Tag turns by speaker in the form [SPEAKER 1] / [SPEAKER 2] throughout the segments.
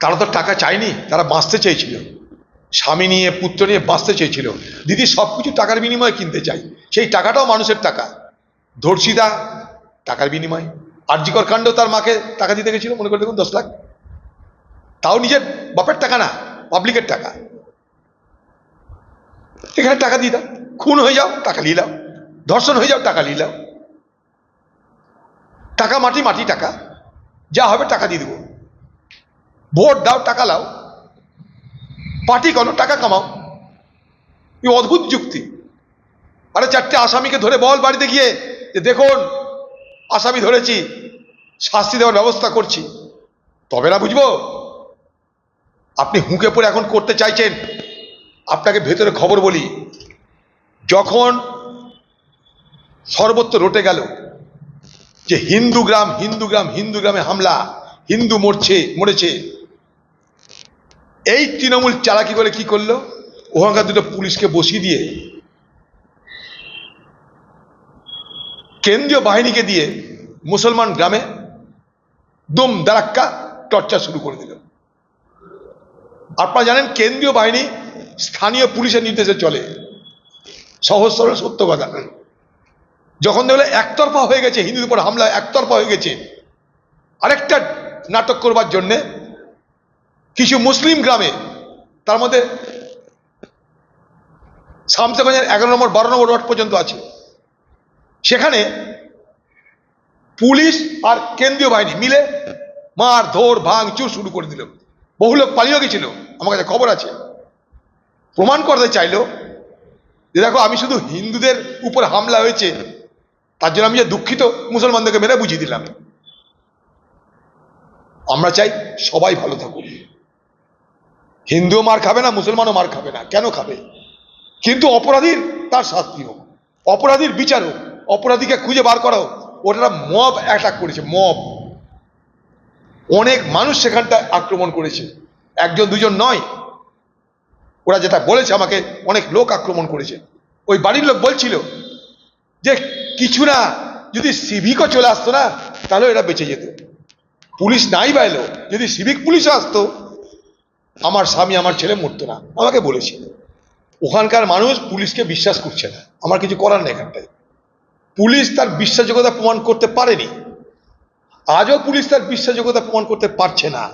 [SPEAKER 1] তারা তো টাকা চায়নি তারা বাঁচতে চেয়েছিল। স্বামী নিয়ে, পুত্র নিয়ে বাঁচতে চেয়েছিল। দিদি সব কিছু টাকার বিনিময়ে কিনতে চাই। সেই টাকাটাও মানুষের টাকা। ধর্ষিতা, টাকার বিনিময়। আর্যিকর কাণ্ড তার মাকে টাকা দিতে গেছিল, মনে করে দেখুন, দশ লাখ। তাও নিজের বাপের টাকা না, পাবলিকের টাকা। এখানে টাকা দিয়ে দাও, খুন হয়ে যাও, টাকা নাও। ধর্ষণ হয়ে যাও, টাকা নাও। টাকা মাটি মাটি টাকা। যা হবে টাকা দিয়ে দেবো। ভোট দাও, টাকা লাও। পার্টি করো, টাকা কামাও। এই অদ্ভুত যুক্তি। আরে চারটে আসামিকে ধরে বল বাড়িতে গিয়ে যে দেখুন, আসামি ধরেছি, শাস্তি দেওয়ার ব্যবস্থা করছি। তবে না বুঝব? আপনি হুঁকে পড়ে এখন করতে চাইছেন। আপনাকে ভেতরে খবর বলি, যখন সর্বত্র রটে গেল যে হিন্দু গ্রাম হিন্দু গ্রাম, হিন্দু গ্রামে হামলা, হিন্দু মরছে, মরেছে এই তৃণমূল চালাকি করে কি করল? ওখানকার দুটো পুলিশকে বসিয়ে দিয়ে কেন্দ্রীয় বাহিনীকে দিয়ে মুসলমান গ্রামে দুম দারাক্কা টর্চার শুরু করে দিল। আপনারা জানেন কেন্দ্রীয় বাহিনী স্থানীয় পুলিশের নির্দেশে চলে। সহজ সরল সত্য কথা। যখন দেখলে একতরফা হয়ে গেছে, হিন্দুদের উপর হামলা একতরফা হয়ে গেছে। আরেকটা নাটক করবার জন্যে কিছু মুসলিম গ্রামে, তার মধ্যে শামসেগঞ্জের এগারো নম্বর, বারো নম্বর ওয়ার্ড পর্যন্ত আছে। সেখানে পুলিশ আর কেন্দ্রীয় বাহিনী মিলে মার, ধর, ভাঙ, চুর শুরু করে দিল। বহু লোক পালিয়ে গেছিল, আমার কাছে খবর আছে। প্রমাণ করতে চাইলো যে দেখো, আমি শুধু হিন্দুদের উপর হামলা হয়েছে, তার জন্য আমি যে দুঃখিত মুসলমানদেরকে মেরে বুঝিয়ে দিলাম। আমরা চাই সবাই ভালো থাকুক। হিন্দুও মার খাবে না, মুসলমানও মার খাবে না, কেন খাবে? কিন্তু অপরাধীর তার শাস্তি হোক, অপরাধীর বিচার হোক, অপরাধীকে খুঁজে বার করা হোক ওটা মব অ্যাটাক করেছে, মব। অনেক মানুষ সেখানটা আক্রমণ করেছে, একজন দুজন নয়। ওরা যেটা বলেছে আমাকে, অনেক লোক আক্রমণ করেছে। ওই বাড়ির লোক বলছিল যে, কিছু না, যদি সিভিকও চলে আসতো না, তাহলে এরা বেঁচে যেত। পুলিশ নাই বা এলো যদি সিভিক পুলিশও আসতো আমার স্বামী আমার ছেলে মরতো না। আমাকে বলেছে। ওখানকার মানুষ পুলিশকে বিশ্বাস করছে না। আমার কিছু করার নেই এখানটায়। পুলিশ তার বিশ্বাসযোগ্যতা প্রমাণ করতে পারেনি। আজও পুলিশ তার বিশ্বাসযোগ্যতা প্রমাণ করতে পারছে না।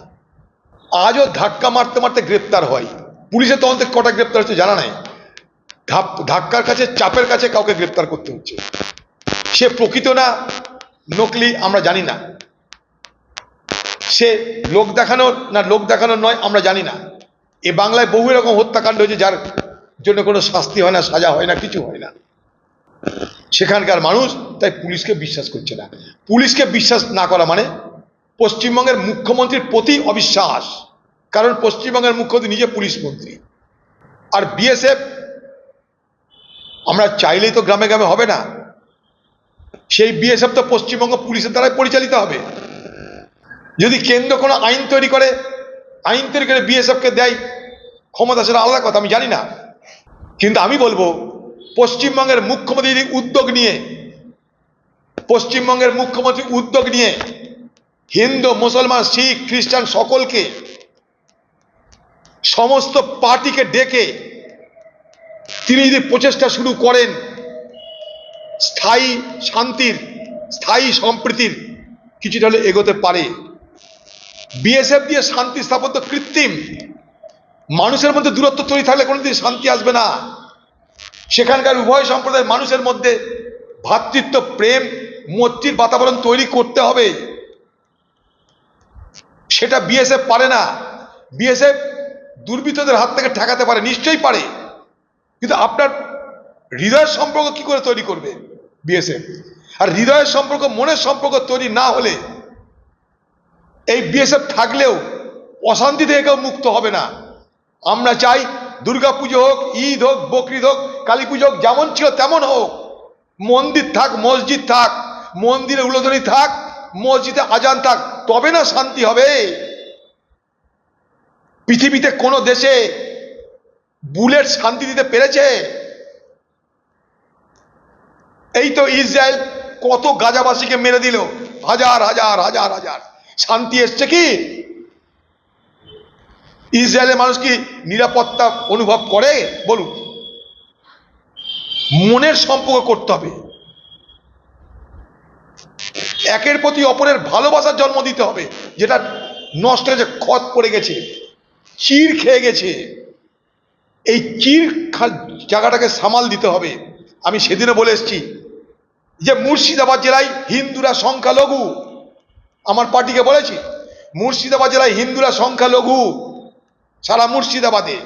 [SPEAKER 1] আজও ধাক্কা মারতে মারতে গ্রেপ্তার হয়। পুলিশের তদন্তে কটা গ্রেপ্তার হচ্ছে জানা নাই। ধাক্কার কাছে, চাপের কাছে কাউকে গ্রেপ্তার করতে হচ্ছে। সে প্রকৃত না, নকলি আমরা জানি না। সে লোক দেখানোর না লোক দেখানোর নয়, আমরা জানি না। এ বাংলায় বহু রকম হত্যাকাণ্ড হয়েছে যার জন্য কোনো শাস্তি হয় না, সাজা হয় না, কিছু হয় না। সেখানকার মানুষ তাই পুলিশকে বিশ্বাস করছে না। পুলিশকে বিশ্বাস না করা মানে পশ্চিমবঙ্গের মুখ্যমন্ত্রীর প্রতি অবিশ্বাস। কারণ পশ্চিমবঙ্গের মুখ্যমন্ত্রী নিজে পুলিশ মন্ত্রী। আর বিএসএফ, আমরা চাইলেই তো গ্রামে গ্রামে হবে না। সেই বিএসএফ তো পশ্চিমবঙ্গ পুলিশের দ্বারাই পরিচালিত হবে। যদি কেন্দ্র কোনো আইন তৈরি করে, আইন তৈরি করে বিএসএফকে দেয়, ক্ষমতা সেটা আলাদা কথা, আমি জানি না। কিন্তু আমি বলব, পশ্চিমবঙ্গের মুখ্যমন্ত্রী উদ্যোগ নিয়ে, পশ্চিমবঙ্গের মুখ্যমন্ত্রী উদ্যোগ নিয়ে, হিন্দু, মুসলমান, শিখ, খ্রিস্টান সকলকে, সমস্ত পার্টিকে ডেকে, তিনি যদি প্রচেষ্টা শুরু করেন, স্থায়ী শান্তির, স্থায়ী সম্প্রীতির, কিছুটা হলে এগোতে পারে। বিএসএফ দিয়ে শান্তি স্থাপত্য কৃত্রিম। মানুষের মধ্যে দূরত্ব তৈরি থাকলে কোনোদিন শান্তি আসবে না। সেখানকার উভয় সম্প্রদায়ের মানুষের মধ্যে ভ্রাতৃত্ব প্রেম, মৈত্রীর বাতাবরণ তৈরি করতে হবে। সেটা বিএসএফ পারে না। বিএসএফ দুর্বৃত্তদের হাত থেকে ঠেকাতে পারে, নিশ্চয়ই পারে। কিন্তু আপনার হৃদয়ের সম্পর্ক কি করে তৈরি করবে বিএসএফ আর হৃদয়ের সম্পর্ক, মনের সম্পর্ক তৈরি না হলে এই বিএসএফ থাকলেও অশান্তি থেকে কেউ মুক্ত হবে না। আমরা চাই দুর্গা পুজো হোক, ঈদ হোক, বকরিদ হোক কালী পুজো হোক, যেমন ছিল তেমন হোক। মন্দির থাক, মসজিদ থাক, মন্দিরে উলোধনী থাক, মসজিদে আজান থাক, তবে না শান্তি হবে। পৃথিবীতে কোনো দেশে বুলেট শান্তি দিতে পেরেছে? এই তো ইসরায়েল কত গাজাবাসীকে মেরে দিল। হাজার হাজার হাজার হাজার। শান্তি এসছে কি? ইসরায়েলের মানুষ কি নিরাপত্তা অনুভব করে? বলুন। মনের সম্পর্ক করতে হবে। একের প্রতি অপরের ভালোবাসার জন্ম দিতে হবে, যেটা নষ্ট হয়েছে খত পড়ে গেছে, চির খেয়ে গেছে। এই চির জায়গাটাকে সামাল দিতে হবে। আমি সেদিনও বলে এসেছি যে মুর্শিদাবাদ জেলায় হিন্দুরা সংখ্যালঘু। আমার পার্টিকে বলেছি, মুর্শিদাবাদ জেলায় হিন্দুরা সংখ্যালঘু, সারা মুর্শিদাবাদে।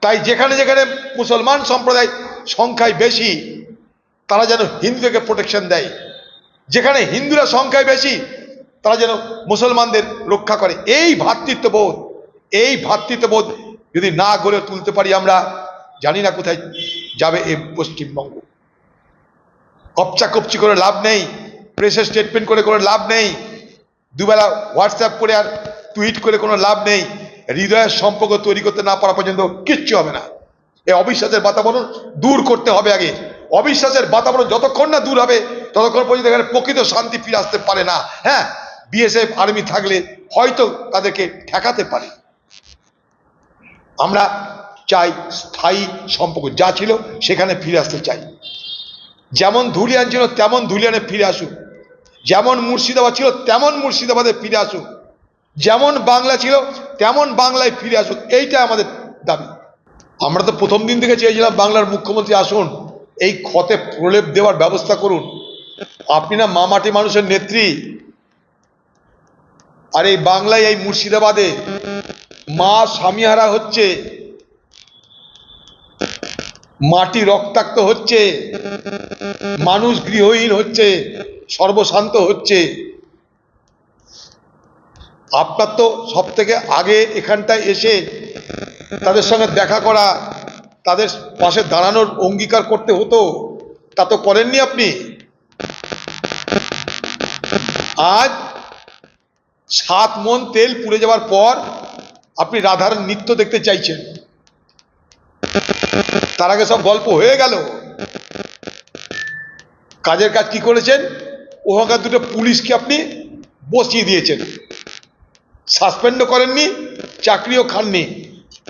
[SPEAKER 1] তাই যেখানে যেখানে মুসলমান সম্প্রদায় সংখ্যায় বেশি, তারা যেন হিন্দুদেরকে প্রোটেকশন দেয়। যেখানে হিন্দুরা সংখ্যায় বেশি, তারা যেন মুসলমানদের রক্ষা করে। এই ভ্রাতৃত্ববোধ এই ভ্রাতৃত্ববোধ যদি না গড়ে তুলতে পারি আমরা, জানি না কোথায় যাবে এই পশ্চিমবঙ্গ। কপচা কপচি করে লাভ নেই। প্রেসের স্টেটমেন্ট করে কোনো লাভ নেই। দুবেলা হোয়াটসঅ্যাপ করে আর টুইট করে কোনো লাভ নেই। হৃদয়ের সম্পর্ক তৈরি করতে না পারা পর্যন্ত কিচ্ছু হবে না। এই অবিশ্বাসের বাতাবরণ দূর করতে হবে আগে। অবিশ্বাসের বাতাবরণ যতক্ষণ না দূর হবে, ততক্ষণ পর্যন্ত এখানে প্রকৃত শান্তি ফিরে আসতে পারে না। হ্যাঁ বিএসএফ আর্মি থাকলে হয়তো তাদেরকে ঠেকাতে পারে। আমরা চাই স্থায়ী সম্পর্ক, যা ছিল সেখানে ফিরে আসতে চাই। যেমন ধুলিয়ান ছিল, তেমন ধুলিয়ানে ফিরে আসুক। যেমন মুর্শিদাবাদ ছিল, তেমন মুর্শিদাবাদে ফিরে আসুক। যেমন বাংলা ছিল, তেমন বাংলায় ফিরে আসুক। এইটা আমাদের দাবি। আমরা তো প্রথম দিন থেকে চেয়েছিলাম বাংলার মুখ্যমন্ত্রী আসুন, এই ক্ষতে প্রলেপ দেওয়ার ব্যবস্থা করুন। আপনি না মামাটি মানুষের নেত্রী। আর এই বাংলায়, এই মুর্শিদাবাদে মা স্বামীহারা হচ্ছে, মাটি রক্তাক্ত হচ্ছে, মানুষ গৃহহীন হচ্ছে। সর্বশান্ত হচ্ছে। আপনার তো সব থেকে আগে এখানটায় এসে তাদের সঙ্গে দেখা করা, তাদের পাশে দাঁড়ানোর অঙ্গীকার করতে হতো, তা তো করেননি আপনি। আজ সাত মন তেল পুড়ে যাওয়ার পর আপনি রাধার নৃত্য দেখতে চাইছেন। তার আগে সব গল্প হয়ে গেল। কাজের কাজ কি করেছেন? ওখানকার দুটো পুলিশকে আপনি বসিয়ে দিয়েছেন। সাসপেন্ডও করেননি, চাকরিও খাননি।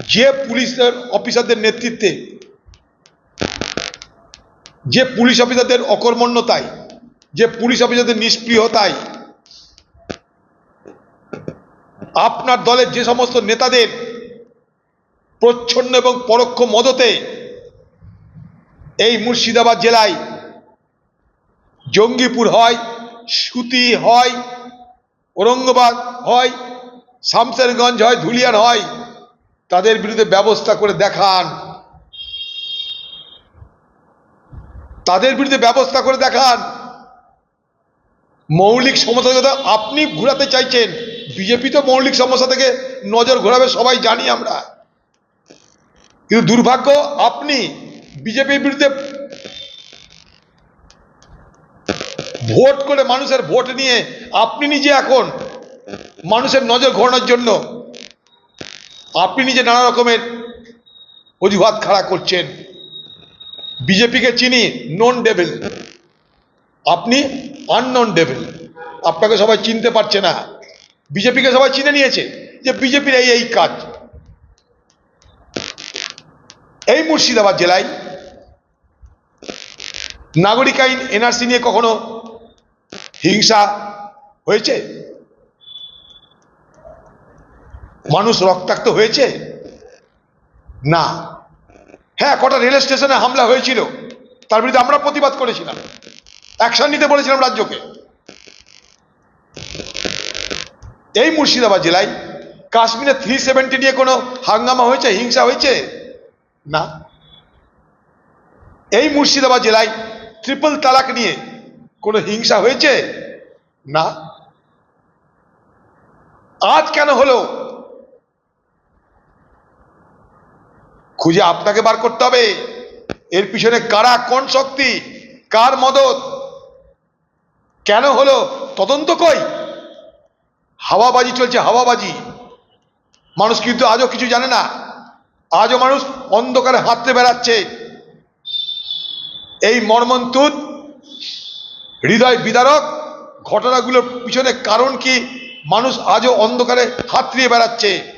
[SPEAKER 1] যে পুলিশের অফিসারদের নেতৃত্বে, যে পুলিশ অফিসারদের অকর্মণ্যতায়, যে পুলিশ অফিসারদের নিষ্ক্রিয়তায় আপনার দলের যে সমস্ত নেতাদের প্রচ্ছন্ন এবং পরোক্ষ মদতে এই মুর্শিদাবাদ জেলায় জঙ্গিপুর হয়, সুতি হয়, ঔরঙ্গাবাদ হয়, শামসেরগঞ্জ হয়, ধুলিয়ান হয়। তাদের বিরুদ্ধে ব্যবস্থা করে দেখান। তাদের বিরুদ্ধে ব্যবস্থা করে দেখান। মৌলিক সমস্যা আপনি ঘোরাতে চাইছেন। বিজেপি তো মৌলিক সমস্যা থেকে নজর ঘোরাবে, সবাই জানি আমরা। কিন্তু দুর্ভাগ্য, আপনি বিজেপির বিরুদ্ধে ভোট করে মানুষের ভোট নিয়ে আপনি নিজে এখন মানুষের নজর ঘোরানোর জন্য আপনি নিজে নানা রকমের অজুহাত খাড়া করছেন। বিজেপিকে চিনি নন ডেভিল আপনি আননন ডেভিল আপনাকে সবাই চিনতে পারছে না। বিজেপিকে সবাই চিনে নিয়েছে যে বিজেপির এই এই কাজ। এই মুর্শিদাবাদ জেলায় নাগরিক আইন, এনআরসি নিয়ে কখনো হিংসা হয়েছে? মানুষ রক্তাক্ত হয়েছে? না। হ্যাঁ কটা রেল স্টেশনে হামলা হয়েছিল, তার বিরুদ্ধে আমরা প্রতিবাদ করেছিলাম। অ্যাকশন নিতে বলেছিলাম রাজ্যকে। এই মুর্শিদাবাদ জেলায় কাশ্মীরে থ্রি সেভেন্টি নিয়ে কোনো হাঙ্গামা হয়েছে, হিংসা হয়েছে? না। এই মুর্শিদাবাদ জেলায় ট্রিপল তালাক নিয়ে কোনো হিংসা হয়েছে? না। আজ কেন হলো? খুঁজে আপনাকে বার করতে হবে। এর পিছনে কারা কোন শক্তি? কার মদত? কেন হলো? তদন্ত কই? হাওয়াবাজি চলছে, হাওয়াবাজি। মানুষ কিন্তু আজও কিছু জানে না। আজও মানুষ অন্ধকারে হাততে বেড়াচ্ছে। এই মর্মন্তুদ হৃদয় বিদারক, ঘটনাগুলোর পিছনে কারণ কি? মানুষ আজও অন্ধকারে হাত নিয়ে বেড়াচ্ছে।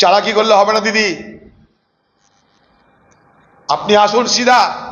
[SPEAKER 1] চালাকি করলে হবে না, দিদি। আপনি আসুন সিধা।